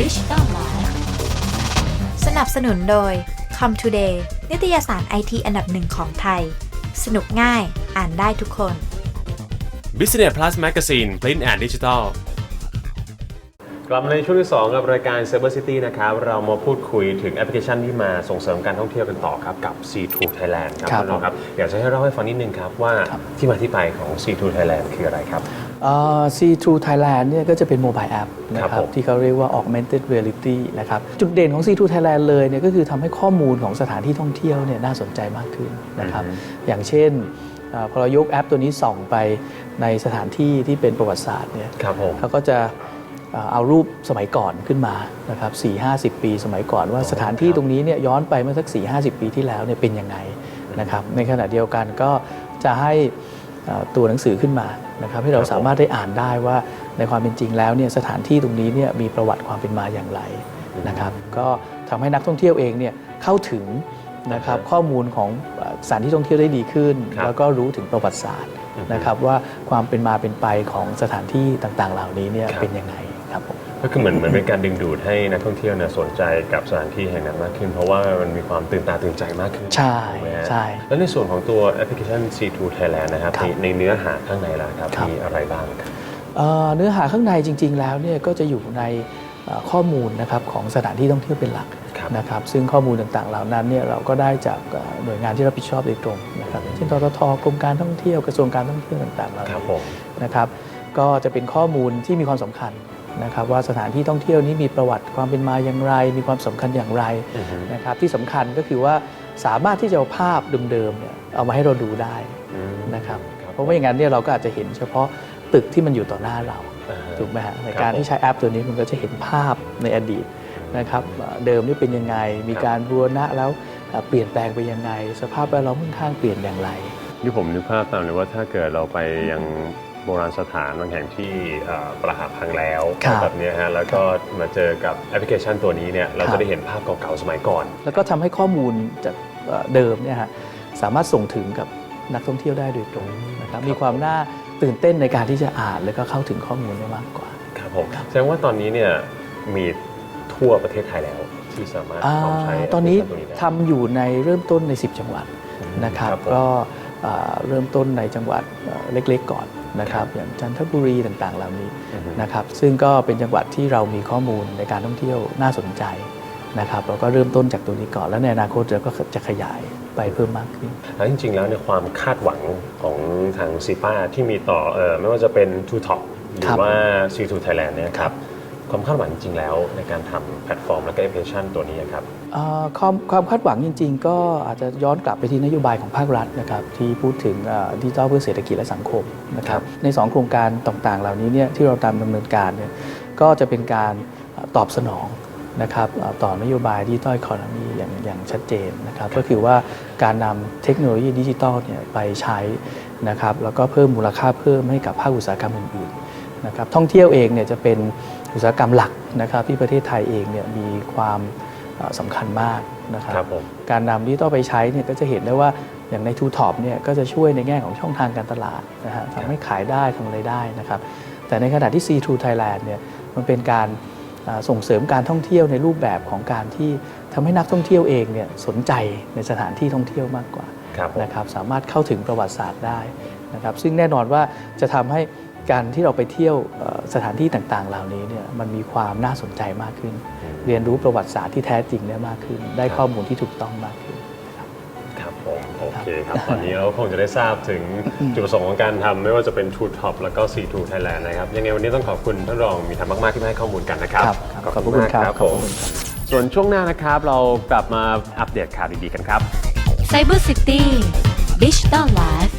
Digital Life สนับสนุนโดย Com Today นิตยสารไอทีอันดับหนึ่งของไทย สนุกง่ายอ่านได้ทุกคน Business Plus Magazine Print and Digital กลับมาในช่วงที่ 2 กับรายการ Cyber City นะครับ เรามาพูดคุยถึงแอปพลิเคชันที่มาส่งเสริมการท่องเที่ยวกันต่อครับ กับ C2 Thailand ครับครับณน้องครับ อยากจะให้เล่าให้ฟังนิดนึงครับว่าที่มาที่ไปของ C2 Thailand คืออะไรครับเอ่อ C2 Thailand เนี่ยก็จะเป็นโมบายแอปนะคครัรับบผมที่เขาเรียกว่า augmented reality นะครับจุดเด่นของ C2 Thailand เลยเนี่ยก็คือทำให้ข้อมูลของสถานที่ท่องเที่ยวเนี่ยน่าสนใจมากขึ้นนะครับอย่างเช่นเอ่อพอเรายกแอปตัวนี้ส่องไปในสถานที่ที่เป็นประวัติศาสตร์เนี่ยครับผม เขาก็จะ เอ่อเอารูปสมัยก่อนขึ้นมานะครับ4 50 ปีสมัยก่อนว่าสถานที่ตรงนี้เนี่ยย้อนไปเมื่อสัก 4 50 ปีที่แล้วเนี่ยเป็นยังไงนะครับในขณะเดียวกันก็จะให้เอ่อตัวหนังสือขึ้นมานะครับให้เราครับผมสามารถได้อ่านได้ว่าในความเป็นจริงแล้วเนี่ยสถานที่ตรงนี้เนี่ยมีประวัติความเป็นมาอย่างไรนะครับก็ทำให้นักท่องเที่ยวเองเนี่ยเข้าถึงนะครับข้อมูลของเอ่อสถานที่ท่องเที่ยวได้ดีขึ้นครับแล้วก็รู้ถึงประวัติศาสตร์อือฮึนะครับว่าความเป็นมาเป็นไปของสถานที่ต่างๆ เหล่านี้เนี่ยครับเป็นยังไง ครับผมก็คือเหมือนเหมือนเป็นการดึงดูดให้นักท่องเที่ยวเนี่ยสนใจกับสถานที่แห่งนั้นมากขึ้น เพราะว่ามันมีความตื่นตาตื่นใจมากขึ้น ใช่ถูกไหมฮะใช่ แล้วในส่วนของตัวแอปพลิเคชัน C2 Thailand นะครับครับในในเนื้อหาข้างในล่ะครับครับมีอะไรบ้างครับเอ่อเนื้อหาข้างในจริง ๆ แล้วเนี่ยก็จะอยู่ในเอ่อข้อมูลนะครับของสถานที่ท่องเที่ยวเป็นหลักครับนะครับซึ่งข้อมูลต่างๆ เหล่านั้นเนี่ยเราก็ได้จากเอ่อหน่วยงานที่รับผิดชอบโดยตรงนะครับอย่างเช่นทททกรมการท่องเที่ยวกระทรวงการท่องเที่ยวต่างๆเหล่าครับนี้ผมนะครับก็จะเป็นข้อมูลที่มีความสำคัญ นะครับว่าสถานที่ท่องเที่ยวนี้มีประวัติความเป็นมาอย่างไร มีความสำคัญอย่างไรอือฮึนะครับที่สำคัญก็คือว่าสามารถที่จะเอาภาพเดิมๆเนี่ยเอามาให้เราดูได้อืมนะครับครับเพราะว่าอย่างนั้นเนี่ยเราก็อาจจะเห็นเฉพาะตึกที่มันอยู่ต่อหน้าเราอ่าฮะถูกไหมฮะในครับการผมที่ใช้แอปตัวนี้มันก็จะเห็นภาพในอดีตนะครับเอ่อเดิมนี่เป็นยังไง มีครับการบูรณะแล้วเอ่อเปลี่ยนแปลงไปยังไง สภาพแวดล้อมข้างๆเปลี่ยนอย่างไรนี่ผมนึกภาพตามเลยว่าถ้าเกิดเราไปยัง โบราณสถานบางแห่งที่เอ่อประหับพังแล้วครับแบบเนี้ยฮะแล้วก็มาเจอกับแอปพลิเคชันตัวนี้เนี่ยเราครัจะบได้เห็นภาพเก่าๆสมัยก่อน แล้วก็ทำให้ข้อมูลจากเอ่อเดิมเนี่ยฮะสามารถส่งถึงกับนักท่องเที่ยวได้โดยตรงนะครับมีความน่าตื่นเต้นในการที่จะอ่าน แล้วก็เข้าถึงข้อมูลได้มากกว่าครับผมแสดงว่าตอนนี้เนี่ยมีทั่วประเทศไทยแล้วที่สามารถอ่าพร้อมใช้ตอนนี้แปพลิเคชัตัวได้ทำอยู่ในเริ่มต้นใน 10 จังหวัดอืมนะครับครับผมก็อ่าเริ่มต้นในจังหวัดเอ่อเล็กๆก่อน นะครับอย่างจันทบุรีต่างๆเหล่านี้อือฮึนะครับซึ่งก็เป็นจังหวัดที่เรามีข้อมูลในการท่องเที่ยวน่าสนใจนะครับเราก็เริ่มต้นจากตัวนี้ก่อน แล้วในอนาคตเราก็จะขยายไปเพิ่มมากขึ้น แล้วจริง ๆ แล้วเนี่ยความคาดหวังของทางซีป้าที่มีต่อเออไม่ว่าจะเป็น t ู t o p หรืครัอบว่า C2 Thailand เนี่ยคครัรับบ ความคาดหวังจริง ๆ แล้วในการทำแพลตฟอร์ม และก็แอปพลิเคชันตัวนี้ครับ เอ่อความความคาดหวังจริง ๆ ก็อาจจะย้อนกลับไปที่นโยบายของภาครัฐนะครับที่พูดถึงดิจิทัลเพื่อเศรษฐกิจและสังคมนะครับใน 2 โครงการต่างๆ เหล่านี้เนี่ยที่เราตามดำเนินการเนี่ยก็จะเป็นการตอบสนองนะครับต่อนโยบายดิจิทัลค o n o m y อย่างอย่างชัดเจนนะครับก็คือว่าการนำเทคโนโลยีดิจิทัลเนี่ยไปใช้นะครับแล้วก็เพิ่มมูลค่าเพิ่มให้กับภาคอุตสาหกรรมอื่นๆ นะครับท่องเที่ยวเองเนี่ยจะเป็นอุตสาหกรรมหลักนะครับที่ประเทศไทยเองเนี่ยมีความเอ่อสำคัญมากนะครับครับผมการนำดิจิตอลไปใช้เนี่ยก็จะเห็นได้ว่าอย่างในทูท็อปเนี่ยก็จะช่วยในแง่ของช่องทางการตลาดนะฮะทำให้ขายได้ทำอะไรได้นะครับแต่ในขณะที่ C2 Thailand เนี่ยมันเป็นการอ่าส่งเสริมการท่องเที่ยวในรูปแบบของการที่ทำให้นักท่องเที่ยวเองเนี่ยสนใจในสถานที่ท่องเที่ยวมากกว่าครับผมนะครับสามารถเข้าถึงประวัติศาสตร์ได้นะครับซึ่งแน่นอนว่าจะทำให้ การที่เราไปเที่ยวเอ่อสถานที่ต่างๆ เหล่านี้เนี่ยมันมีความน่าสนใจมากขึ้น เรียนรู้ประวัติศาสตร์ที่แท้จริงได้มากขึ้น ได้ข้อมูลที่ถูกต้องมากขึ้นครับผมโอเคครับตอนนี้เราคงจะได้ทราบถึงจุดประสงค์ของการทำไม่ว่าจะเป็น True Top แล้วก็ C2 Thailand นะครับ ยังไงวันนี้ต้องขอบคุณท่านรองมีธรรมมากๆที่มาให้ข้อมูลกันนะครับครับขอบพระคุณครับมากขผอบพมระคุณครับส่วนช่วงหน้านะครับเรากลับมาอัปเดตข่าวดีๆกันครับ Cyber City Digital Life